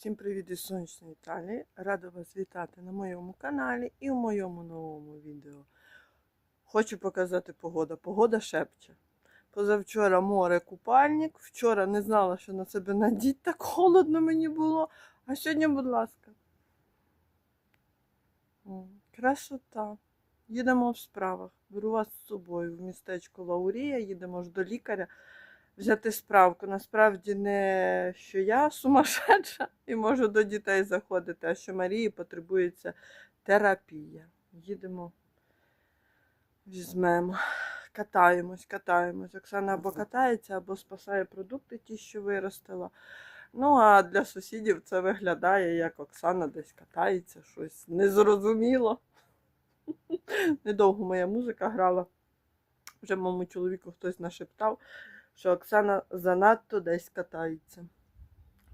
Всім привіт із сонячної Італії. Рада вас вітати на моєму каналі і в моєму новому відео. Хочу показати погода. Погода шепче. Позавчора море купальник. Вчора не знала, що на себе надіть, так холодно мені було. А сьогодні, будь ласка. Красота. Їдемо в справах. Беру вас з собою в містечко Лаурія, їдемо ж до лікаря взяти справку. Насправді не що я сумасшедша і можу до дітей заходити, а що Марії потребується терапія. Їдемо, візьмемо, катаємось, катаємось. Оксана або катається, або спасає продукти, ті, що виростила. Ну, а для сусідів це виглядає, як Оксана десь катається, щось незрозуміло. Недовго моя музика грала. Вже моєму чоловіку хтось нашептав, що Оксана занадто десь катається.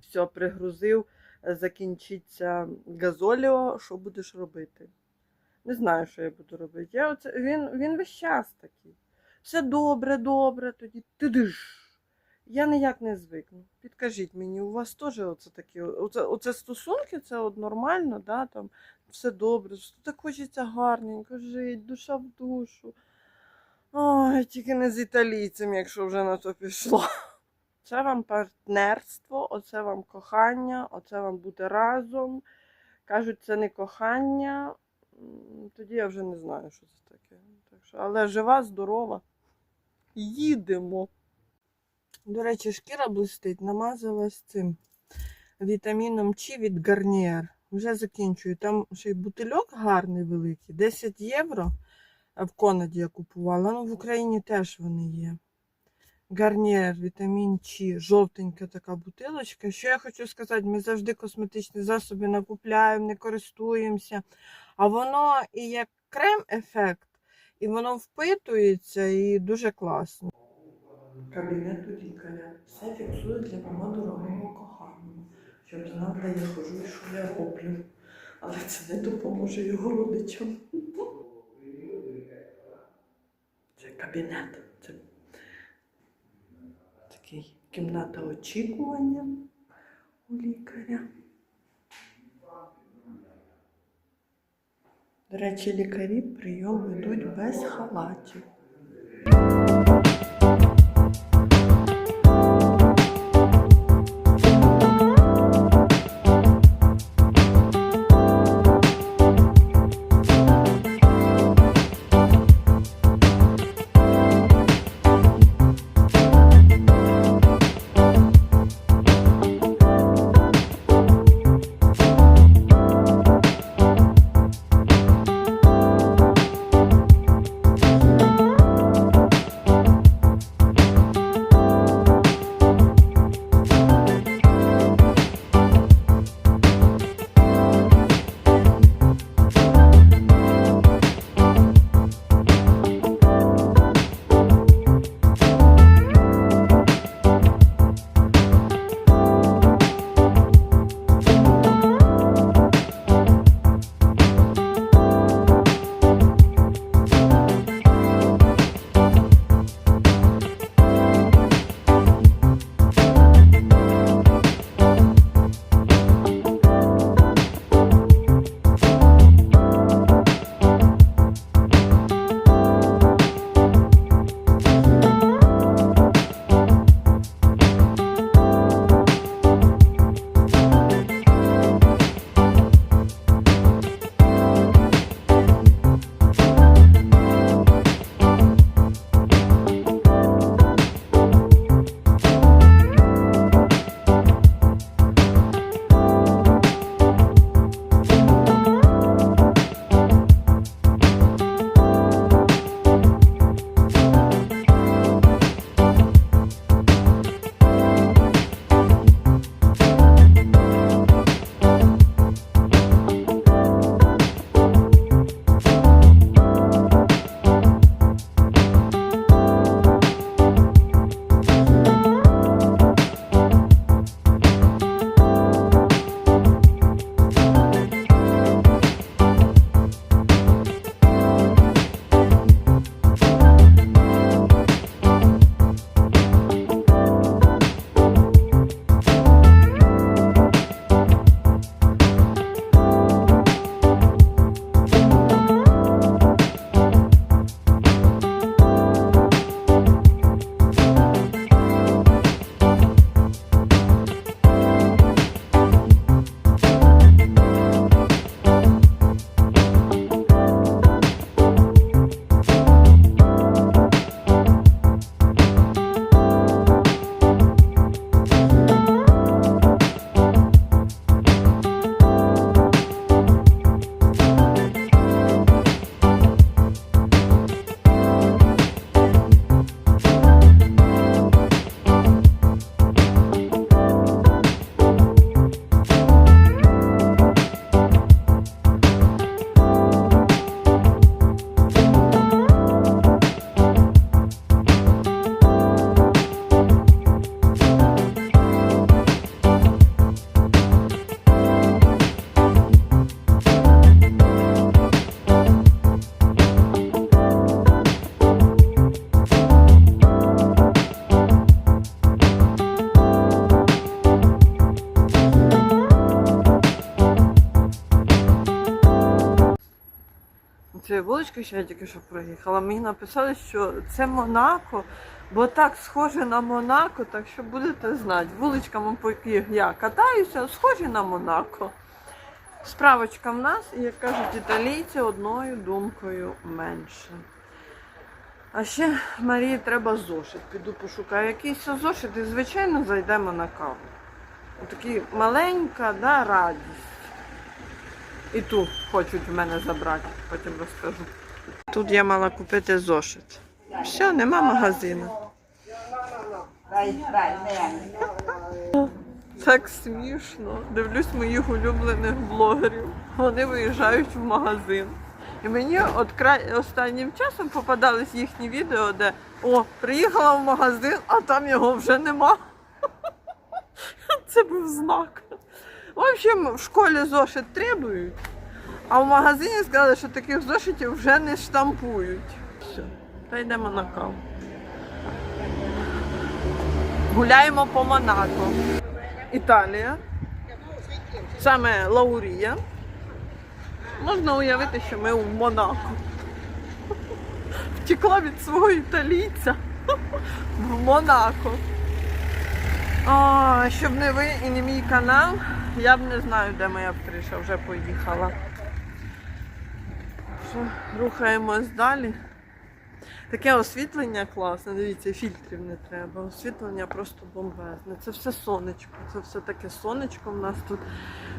Все, пригрузив, е, закінчиться газоліо, що будеш робити? Не знаю, що я буду робити. Я оце, він, він весь час такий. Все добре, добре, тоді тидиш. Я ніяк не звикну. Підкажіть мені, у вас теж оце такі, оце, оце стосунки, це от нормально, да, там, все добре, так хочеться гарненько жити, душа в душу. Ой, тільки не з італійцем, якщо вже на то пішло. Це вам партнерство, оце вам кохання, оце вам бути разом. Кажуть, це не кохання. Тоді я вже не знаю, що це таке. Так що, але жива, здорова. Їдемо. До речі, шкіра блистить, намазалась цим вітаміном Ч від Garnier. Вже закінчую. Там ще й бутильок гарний великий, 10 євро. В Конаді я купувала. Ну, в Україні теж вони є. Гарнієр, вітамін Ч, жовтенька така бутилочка. Що я хочу сказати, ми завжди косметичні засоби накупляємо, не користуємося. А воно і як крем-ефект, і воно впитується і дуже класно. Кабінету лікаря. Все фіксую для мого дорогого коханого, щоб знав, я хожу і що я роблю. Але це не допоможе його родичам. Це кабінет. Це такий кімната очікування у лікаря. До речі, лікарі прийом ведуть без халатів. Цією вуличкою, що я тільки що проїхала, мені написали, що це Монако, бо так схоже на Монако, так що будете знати. Вуличками, по яких я катаюся, схожі на Монако. Справочка в нас, і як кажуть італійці, одною думкою менше. А ще Марії треба зошит. Піду пошукаю якийсь зошит і, звичайно, зайдемо на каву. Такий маленька да, радість. І ту хочуть в мене забрати, потім розкажу. Тут я мала купити зошит. Все, нема магазину. Так смішно. Дивлюсь моїх улюблених блогерів. Вони виїжджають в магазин. І мені от край... останнім часом попадались їхні відео, де о, приїхала в магазин, а там його вже нема. Це був знак. В общем, в школі зошит требують, а в магазині сказали, що таких зошитів вже не штампують. Все, та йдемо на каву. Гуляємо по Монако. Італія. Саме Лаурія. Можна уявити, що ми у Монако. Втекла від свого італійця в Монако. А, щоб не ви і не мій канал, я б не знаю, де моя криша вже поїхала. Що, рухаємось далі. Таке освітлення класне, дивіться, фільтрів не треба. Освітлення просто бомбезне. Це все сонечко. Це все таке сонечко в нас тут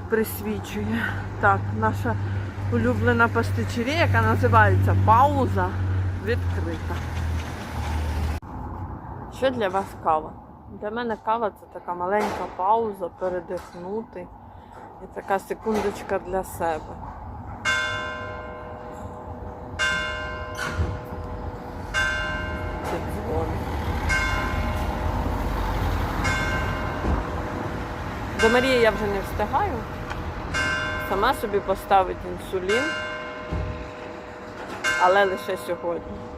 присвічує. Так, наша улюблена пастичерія, яка називається Пауза, відкрита. Що для вас кава? Для мене кава це така маленька пауза, передихнути. І така секундочка для себе. До Марії я вже не встигаю. Сама собі поставить інсулін, але лише сьогодні.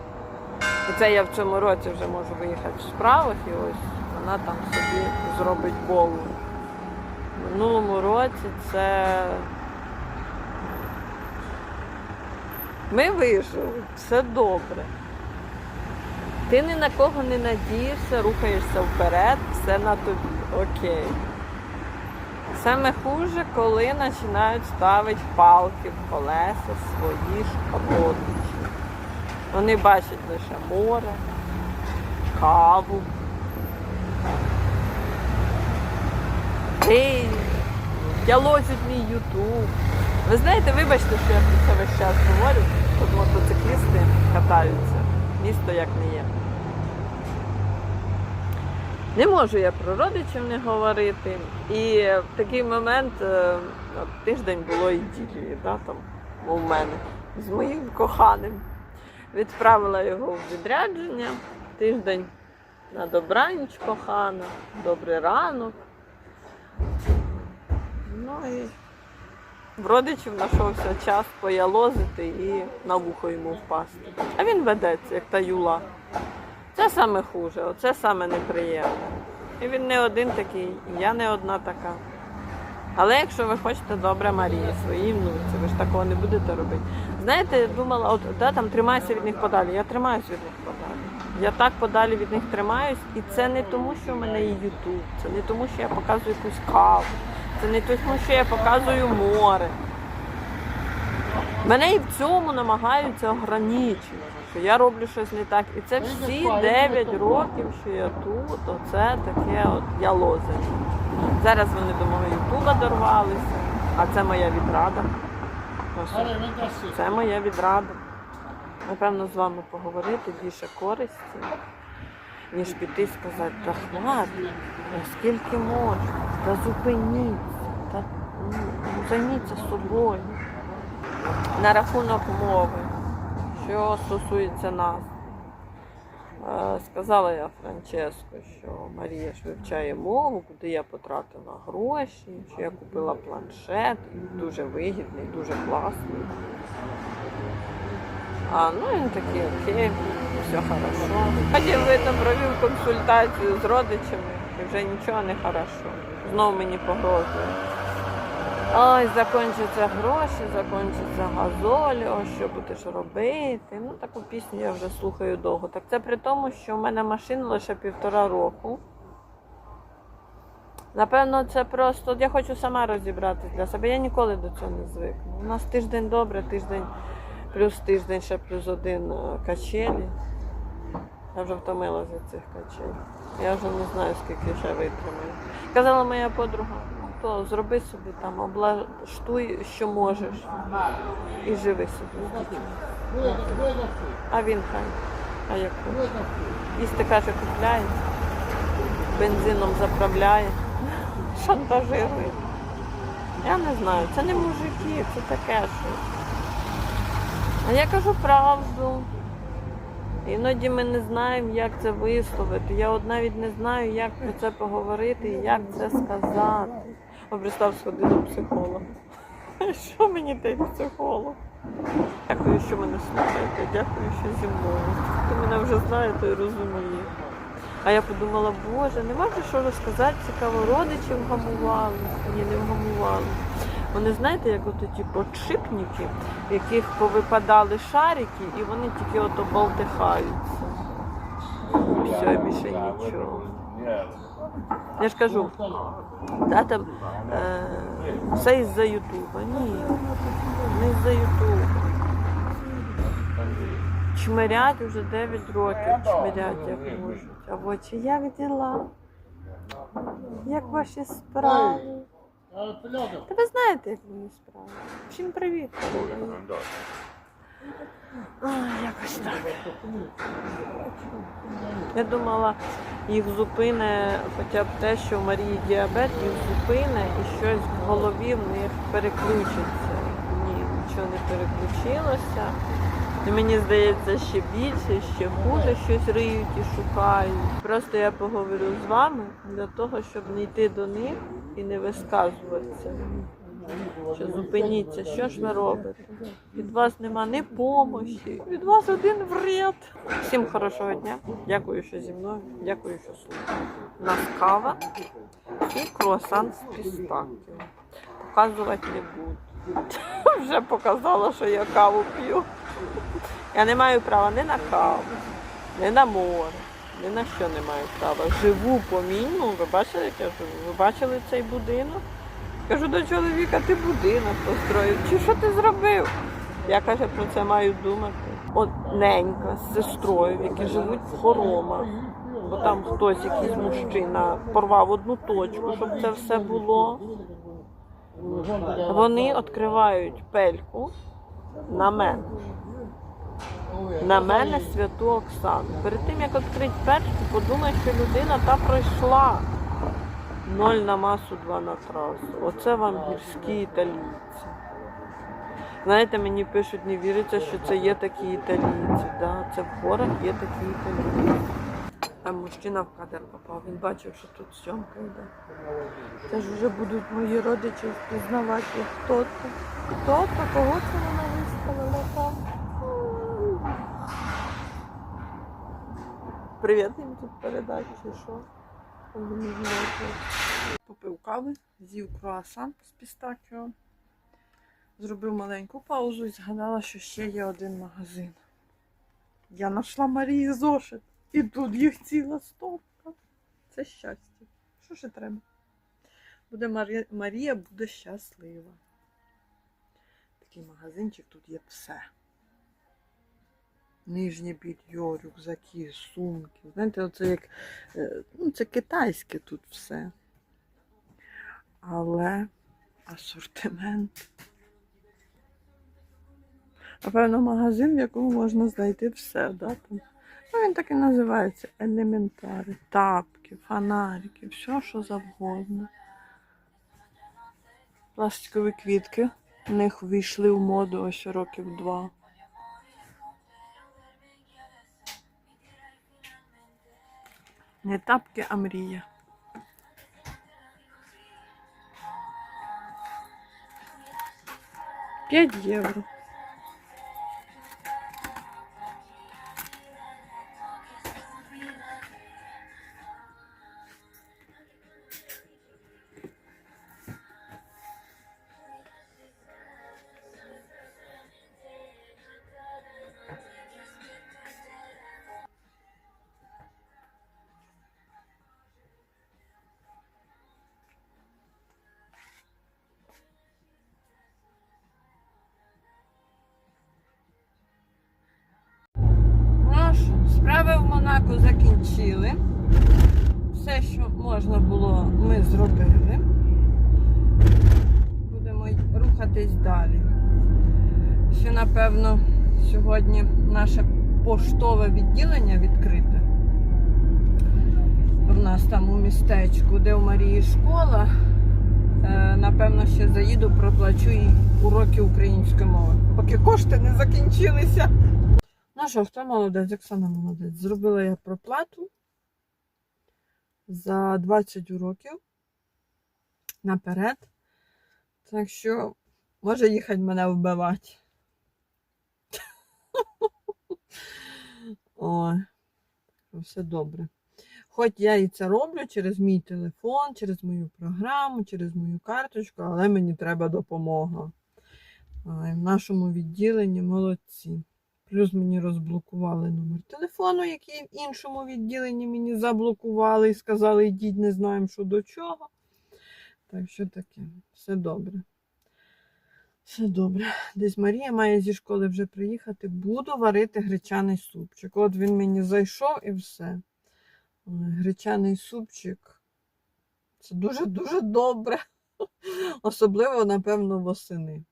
І це я в цьому році вже можу виїхати в справах і ось вона там собі зробить болу. В минулому році це ми вижили, все добре. Ти ні на кого не надієшся, рухаєшся вперед, все на тобі. Окей. Саме хуже, коли починають ставити палки в колеса свої ж родичі. Вони бачать лише море, каву. Ей, ялозять мій ютуб. Ви знаєте, вибачте, що я про це весь час говорю, от мотоциклісти катаються. Місто як не є. Не можу я про родичів не говорити. І в такий момент е, тиждень було іділії, да, там, у мене з моїм коханим. Відправила його в відрядження. Тиждень на добраніч кохана, добрий ранок. Ну і в родичів знайшовся час поялозити і на вухо йому впасти. А він ведеться, як та юла. Це саме хуже, оце саме неприємне. І він не один такий, я не одна така. Але якщо ви хочете добре Марії, своїй внуці, ви ж такого не будете робити. Знаєте, думала, от да, там тримайся від них подалі. Я тримаюсь від них подалі. Я так подалі від них тримаюсь, і це не тому, що в мене є Ютуб, це не тому, що я показую якусь каву, це не тому, що я показую море. Мене і в цьому намагаються ограничити, що я роблю щось не так. І це всі 9 років, що я тут, оце таке от я лозень. Зараз вони до мого Ютуба дорвалися, а це моя відрада. Це моя відрада. Напевно, з вами поговорити більше користі, ніж піти і сказати, та хватить, наскільки можна, та зупиніться, та ну, займіться собою. На рахунок мови, що стосується нас. Сказала я Франческо, що Марія ж вивчає мову, куди я потратила гроші, що я купила планшет, дуже вигідний, дуже класний. А ну він такий, окей, все хорошо. Потім видно провів консультацію з родичами і вже нічого не хорошо. Знову мені погрожує. Ой, закінчаться гроші, закінчиться газоль, ось що будеш робити. Ну, таку пісню я вже слухаю довго. Так це при тому, що в мене машина лише півтора року. Напевно, це просто. Я хочу сама розібратись для себе. Я ніколи до цього не звикну. У нас тиждень добре, тиждень плюс тиждень, ще плюс один е, качелі. Я вже втомилася цих качель. Я вже не знаю, скільки ще витримаю. Казала моя подруга, то зроби собі там, облаштуй, що можеш, і живи собі. А він хай. А як. Їсти каже, купляє, бензином заправляє, шантажирує. Я не знаю, це не мужики, це таке щось. А я кажу правду. Іноді ми не знаємо, як це висловити. Я от навіть не знаю, як про це поговорити і як це сказати. О, представ, сходи до психолога. Що мені той психолог? Дякую, що мене слухаєте, дякую, що зі мною. Хто мене вже знає, той розуміє. А я подумала, боже, нема вже що розказати, цікаво, родичів вгамували. Ні, не вгамували. Вони знаєте, як ото ті подшипники, в яких повипадали шарики, і вони тільки ото болтихаються. Все, більше нічого. Я ж кажу, тата, е, все із-за Ютуба. Ні, не із-за Ютуба. Чмирять уже 9 років, чмирять як можуть. А в очі як діла? Як ваші справи? Та ви знаєте, як мені справи. Всім привіт. Якось так. Я думала, їх зупине хоча б те, що в Марії діабет, їх зупине і щось в голові в них переключиться. Ні, нічого не переключилося. І мені здається, ще більше, ще хуже щось риють і шукають. Просто я поговорю з вами для того, щоб не йти до них і не висказуватися. Що зупиніться, що ж ви робите? Від вас нема ні помощі, від вас один вред. Всім хорошого дня. Дякую, що зі мною. Дякую, що слухаєте. Нас кава і круасан з пістаків. Показувати не буду. Вже показала, що я каву п'ю. Я не маю права ні на каву, ні на море, ні на що не маю права. Живу по мінімуму. Ви бачили, як я живу? Ви бачили цей будинок? Кажу до чоловіка, ти будинок построїв. Чи що ти зробив? Я каже, про це маю думати. От ненька з сестрою, які живуть в хоромах. Бо там хтось, якийсь мужчина, порвав одну точку, щоб це все було. Вони відкривають пельку на мене. На мене святу Оксану. Перед тим як відкрити пельку, подумай, що людина та пройшла. Ноль на масу, два на трасу. Оце вам гірські італійці. Знаєте, мені пишуть, не віриться, що це є такі італійці. Да? Це в горах є такі італійці. Там мужчина в кадр попав, він бачив, що тут зйомка йде. Це ж вже будуть мої родичі впізнавати, хто то. Хто то, кого це вона виставила там. Привіт їм тут передати, чи що. Попив кави, з'їв круасан з пістакіо. Зробив маленьку паузу і згадала, що ще є один магазин. Я знайшла Марії зошит. І тут їх ціла стопка. Це щастя. Що ще треба? Буде Марі... Марія буде щаслива. Такий магазинчик, тут є все. Нижнє більйо, рюкзаки, сумки. Знаєте, оце як. е, Ну, це китайське тут все. Але асортимент. Напевно, магазин, в якому можна знайти все, да? Там Ну, він так і називається елементари, тапки, фонарики, все, що завгодно. Пластикові квітки. В них ввійшли в моду ось років два. Не тапки, а мрія. П'ять євро. Справи в Монако закінчили. Все, що можна було, ми зробили. Будемо рухатись далі. Ще, напевно, сьогодні наше поштове відділення відкрите. У нас там у містечку, де у Марії школа. Е, Напевно, ще заїду, проплачу їй уроки української мови, поки кошти не закінчилися. Ну що, хто молодець? Оксана молодець. Зробила я проплату за 20 уроків наперед. Так що може їхати мене вбивати. Ой, все добре. Хоч я і це роблю через мій телефон, через мою програму, через мою карточку, але мені треба допомога. В нашому відділенні молодці. Плюс мені розблокували номер телефону, який в іншому відділенні мені заблокували і сказали, йдіть, не знаємо, що до чого. Так що таке, все добре. Все добре. Десь Марія має зі школи вже приїхати. Буду варити гречаний супчик. От він мені зайшов і все. Гречаний супчик. Це дуже-дуже добре. Особливо, напевно, восени.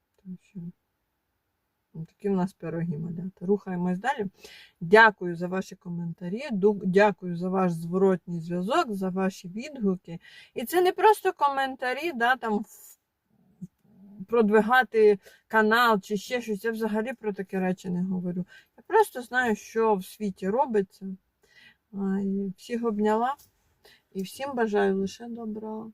Ну, Такі в нас пироги малята. Рухаємось далі. Дякую за ваші коментарі. Дякую за ваш зворотній зв'язок, за ваші відгуки. І це не просто коментарі, да, там продвигати канал чи ще щось. Я взагалі про такі речі не говорю. Я просто знаю, що в світі робиться. Всіх обняла і всім бажаю лише добра.